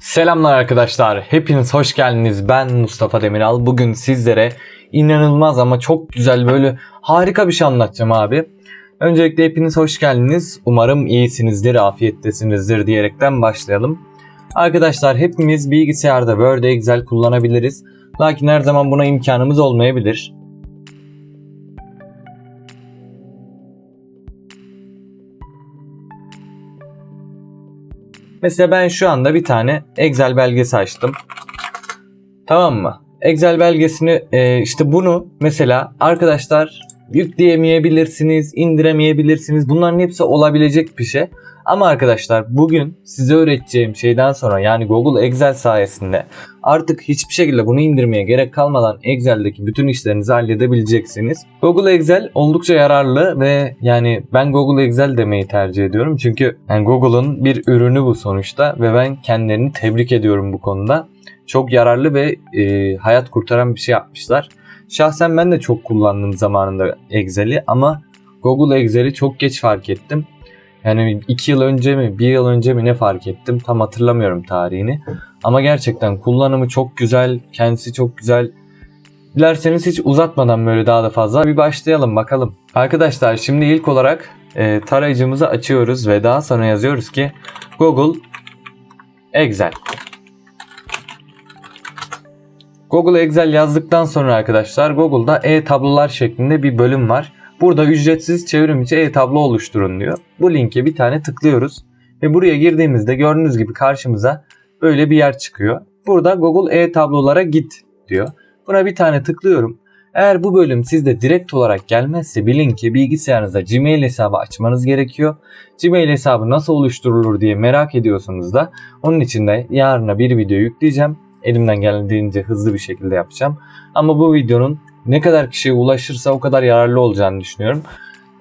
Selamlar arkadaşlar. Hepiniz hoş geldiniz. Ben Mustafa Demiral. Bugün sizlere inanılmaz ama çok güzel böyle harika bir şey anlatacağım abi. Öncelikle hepiniz hoş geldiniz. Umarım iyisinizdir, afiyettesinizdir diyerekten başlayalım. Arkadaşlar hepimiz bilgisayarda Word, Excel kullanabiliriz. Lakin her zaman buna imkanımız olmayabilir. Mesela ben şu anda bir tane Excel belgesi açtım. Tamam mı? Excel belgesini e, işte bunu mesela arkadaşlar yükleyemeyebilirsiniz, indiremeyebilirsiniz. Bunların hepsi olabilecek bir şey. Ama arkadaşlar bugün size öğreteceğim şeyden sonra yani Google Excel sayesinde artık hiçbir şekilde bunu indirmeye gerek kalmadan Excel'deki bütün işlerinizi halledebileceksiniz. Google Excel oldukça yararlı ve yani ben Google Excel demeyi tercih ediyorum. Çünkü yani Google'ın bir ürünü bu sonuçta ve ben kendilerini tebrik ediyorum bu konuda. Çok yararlı ve e, hayat kurtaran bir şey yapmışlar. Şahsen ben de çok kullandım zamanında Excel'i ama Google Excel'i çok geç fark ettim. Yani 2 yıl önce mi 1 yıl önce mi ne fark ettim tam hatırlamıyorum tarihini. Ama gerçekten kullanımı çok güzel, kendisi çok güzel. Dilerseniz hiç uzatmadan böyle daha da fazla bir başlayalım bakalım. Arkadaşlar şimdi ilk olarak e, tarayıcımızı açıyoruz ve daha sonra yazıyoruz ki Google Excel. Google Excel yazdıktan sonra arkadaşlar Google'da e-tablolar şeklinde bir bölüm var. Burada ücretsiz çevrim içi e-tablo oluşturun diyor. Bu linke bir tane tıklıyoruz ve buraya girdiğimizde gördüğünüz gibi karşımıza böyle bir yer çıkıyor. Burada Google e-tablolara git diyor. Buna bir tane tıklıyorum. Eğer bu bölüm sizde direkt olarak gelmezse bilin ki bilgisayarınızda Gmail hesabı açmanız gerekiyor. Gmail hesabı nasıl oluşturulur diye merak ediyorsanız da onun için de yarına bir video yükleyeceğim. Elimden geldiğince hızlı bir şekilde yapacağım. Ama bu videonun ne kadar kişiye ulaşırsa o kadar yararlı olacağını düşünüyorum.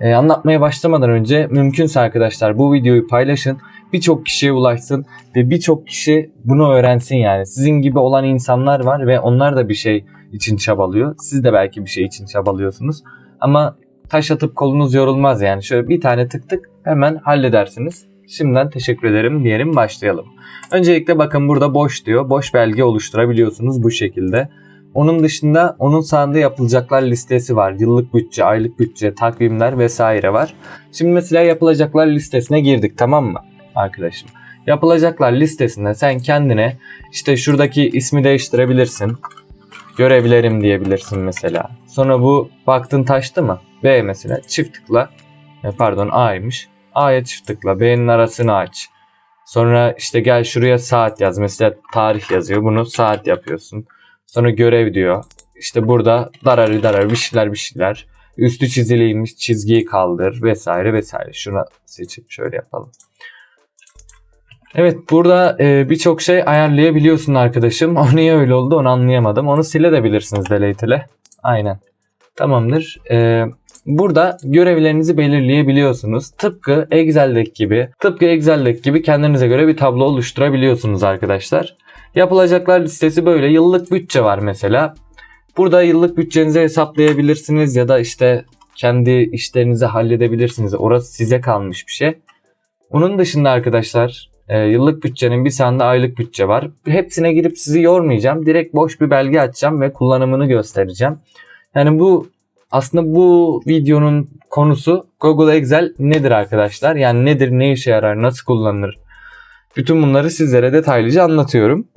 Ee, anlatmaya başlamadan önce mümkünse arkadaşlar bu videoyu paylaşın. Birçok kişiye ulaşsın ve birçok kişi bunu öğrensin yani. Sizin gibi olan insanlar var ve onlar da bir şey için çabalıyor. Siz de belki bir şey için çabalıyorsunuz. Ama taş atıp kolunuz yorulmaz yani. Şöyle bir tane tık tık hemen halledersiniz. Şimdiden teşekkür ederim diyelim başlayalım. Öncelikle bakın burada boş diyor. Boş belge oluşturabiliyorsunuz bu şekilde. Onun dışında onun sağında yapılacaklar listesi var. Yıllık bütçe, aylık bütçe, takvimler vesaire var. Şimdi mesela yapılacaklar listesine girdik tamam mı arkadaşım? Yapılacaklar listesinde sen kendine işte şuradaki ismi değiştirebilirsin. Görevlerim diyebilirsin mesela. Sonra bu baktın taştı mı? B mesela çift tıkla. E, Pardon A'ymış. A'ya çift tıkla. B'nin arasını aç. Sonra işte gel şuraya saat yaz. Mesela tarih yazıyor. Bunu saat yapıyorsun. Sonra görev diyor. İşte burada dararı dararı bir şeyler bir şeyler. Üstü çiziliymiş çizgiyi kaldır vesaire vesaire. Şunu seçip şöyle yapalım. Evet burada e, birçok şey ayarlayabiliyorsun arkadaşım. O niye öyle oldu onu anlayamadım. Onu silebilirsiniz delete ile. Aynen. Tamamdır. E, burada görevlerinizi belirleyebiliyorsunuz. Tıpkı Excel'deki gibi, tıpkı Excel'deki gibi kendinize göre bir tablo oluşturabiliyorsunuz arkadaşlar. Yapılacaklar listesi böyle. Yıllık bütçe var mesela. Burada yıllık bütçenizi hesaplayabilirsiniz ya da işte kendi işlerinizi halledebilirsiniz. Orası size kalmış bir şey. Onun dışında arkadaşlar e, yıllık bütçenin bir sağında aylık bütçe var. Hepsine girip sizi yormayacağım. Direkt boş bir belge açacağım ve kullanımını göstereceğim. Yani bu aslında bu videonun konusu Google Excel nedir arkadaşlar? Yani nedir, ne işe yarar, nasıl kullanılır? Bütün bunları sizlere detaylıca anlatıyorum.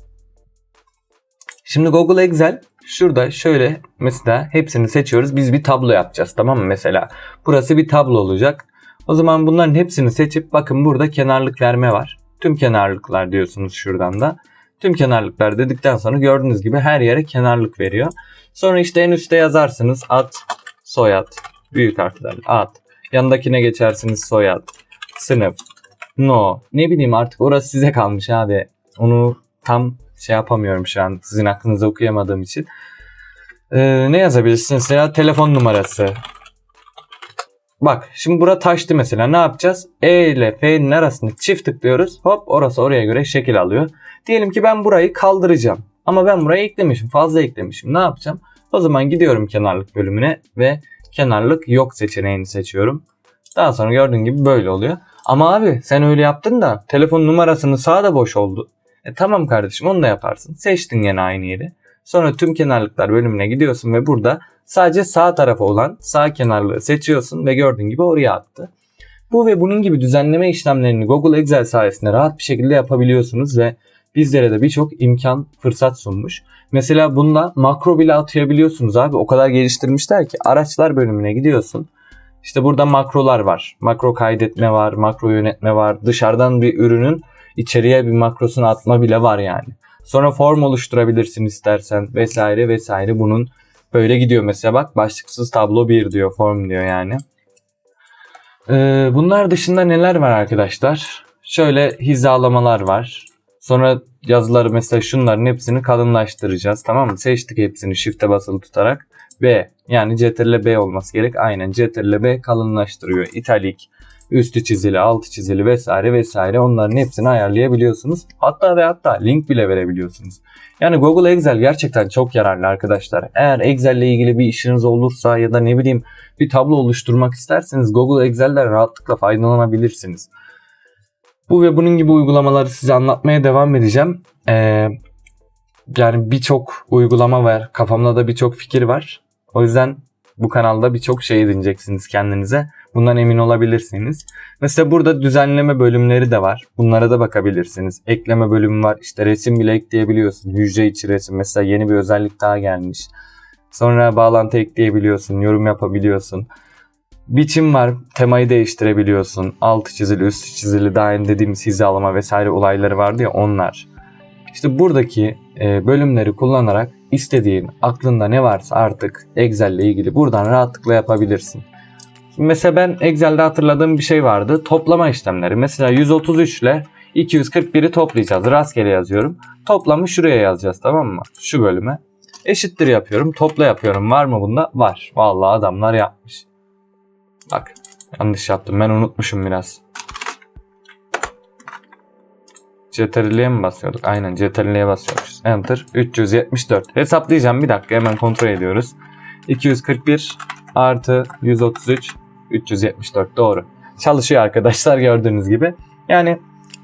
Şimdi Google Excel şurada şöyle mesela hepsini seçiyoruz. Biz bir tablo yapacağız tamam mı mesela? Burası bir tablo olacak. O zaman bunların hepsini seçip bakın burada kenarlık verme var. Tüm kenarlıklar diyorsunuz şuradan da. Tüm kenarlıklar dedikten sonra gördüğünüz gibi her yere kenarlık veriyor. Sonra işte en üstte yazarsınız ad, soyad, büyük harflerle ad. Yanındakine geçersiniz soyad, sınıf, no. Ne bileyim artık orası size kalmış abi. Onu tam şey yapamıyorum şu an sizin aklınıza okuyamadığım için. Ee, ne yazabilirsiniz ya telefon numarası. Bak şimdi bura taştı mesela ne yapacağız? E ile F'nin arasını çift tıklıyoruz. Hop orası oraya göre şekil alıyor. Diyelim ki ben burayı kaldıracağım. Ama ben buraya eklemişim fazla eklemişim. Ne yapacağım? O zaman gidiyorum kenarlık bölümüne ve kenarlık yok seçeneğini seçiyorum. Daha sonra gördüğün gibi böyle oluyor. Ama abi sen öyle yaptın da telefon numarasının sağda boş oldu. E, tamam kardeşim onu da yaparsın. Seçtin gene aynı yeri. Sonra tüm kenarlıklar bölümüne gidiyorsun ve burada sadece sağ tarafa olan sağ kenarlığı seçiyorsun ve gördüğün gibi oraya attı. Bu ve bunun gibi düzenleme işlemlerini Google Excel sayesinde rahat bir şekilde yapabiliyorsunuz ve bizlere de birçok imkan, fırsat sunmuş. Mesela bunda makro bile atayabiliyorsunuz abi. O kadar geliştirmişler ki araçlar bölümüne gidiyorsun. İşte burada makrolar var. Makro kaydetme var, makro yönetme var. Dışarıdan bir ürünün içeriye bir makrosunu atma bile var yani. Sonra form oluşturabilirsin istersen vesaire vesaire. Bunun böyle gidiyor mesela bak başlıksız tablo 1 diyor form diyor yani. Ee, bunlar dışında neler var arkadaşlar? Şöyle hizalamalar var. Sonra yazıları mesela şunların hepsini kalınlaştıracağız. Tamam mı? Seçtik hepsini shift'e basılı tutarak. B yani CTRL B olması gerek. Aynen CTRL B kalınlaştırıyor. İtalik, üstü çizili, altı çizili vesaire vesaire onların hepsini ayarlayabiliyorsunuz. Hatta ve hatta link bile verebiliyorsunuz. Yani Google Excel gerçekten çok yararlı arkadaşlar. Eğer Excel ile ilgili bir işiniz olursa ya da ne bileyim bir tablo oluşturmak isterseniz Google Excel'den rahatlıkla faydalanabilirsiniz. Bu ve bunun gibi uygulamaları size anlatmaya devam edeceğim. Ee, yani birçok uygulama var. Kafamda da birçok fikir var. O yüzden bu kanalda birçok şey edineceksiniz kendinize. Bundan emin olabilirsiniz. Mesela burada düzenleme bölümleri de var. Bunlara da bakabilirsiniz. Ekleme bölümü var. İşte resim bile ekleyebiliyorsun. Hücre içi resim. Mesela yeni bir özellik daha gelmiş. Sonra bağlantı ekleyebiliyorsun. Yorum yapabiliyorsun. Biçim var. Temayı değiştirebiliyorsun. Altı çizili, üstü çizili, önce dediğimiz hizalama vesaire olayları vardı ya onlar. İşte buradaki e, bölümleri kullanarak istediğin aklında ne varsa artık Excel ile ilgili buradan rahatlıkla yapabilirsin. Mesela ben Excel'de hatırladığım bir şey vardı. Toplama işlemleri. Mesela 133 ile 241'i toplayacağız. Rastgele yazıyorum. Toplamı şuraya yazacağız tamam mı? Şu bölüme. Eşittir yapıyorum. Topla yapıyorum. Var mı bunda? Var. Vallahi adamlar yapmış. Bak yanlış yaptım. Ben unutmuşum biraz. CTRL'ye mi basıyorduk? Aynen CTRL'ye basıyormuşuz. Enter 374. Hesaplayacağım bir dakika hemen kontrol ediyoruz. 241 artı 133 374 doğru. Çalışıyor arkadaşlar gördüğünüz gibi. Yani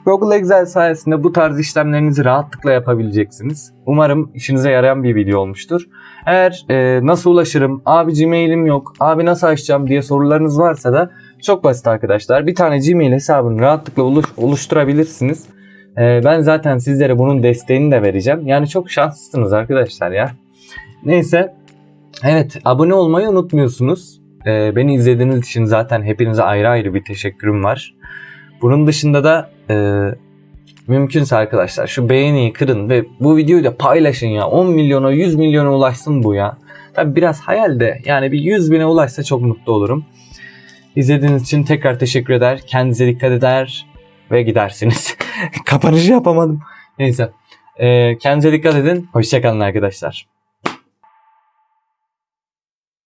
Google Excel sayesinde bu tarz işlemlerinizi rahatlıkla yapabileceksiniz. Umarım işinize yarayan bir video olmuştur. Eğer e, nasıl ulaşırım, abi Gmail'im yok, abi nasıl açacağım diye sorularınız varsa da çok basit arkadaşlar. Bir tane Gmail hesabını rahatlıkla oluş- oluşturabilirsiniz. E, ben zaten sizlere bunun desteğini de vereceğim. Yani çok şanslısınız arkadaşlar ya. Neyse. Evet abone olmayı unutmuyorsunuz. E, beni izlediğiniz için zaten hepinize ayrı ayrı bir teşekkürüm var. Bunun dışında da e, mümkünse arkadaşlar şu beğeniyi kırın ve bu videoyu da paylaşın ya. 10 milyona 100 milyona ulaşsın bu ya. Tabi biraz hayal de yani bir 100 bine ulaşsa çok mutlu olurum. İzlediğiniz için tekrar teşekkür eder. Kendinize dikkat eder ve gidersiniz. Kapanışı yapamadım. Neyse. E, kendinize dikkat edin. Hoşçakalın arkadaşlar.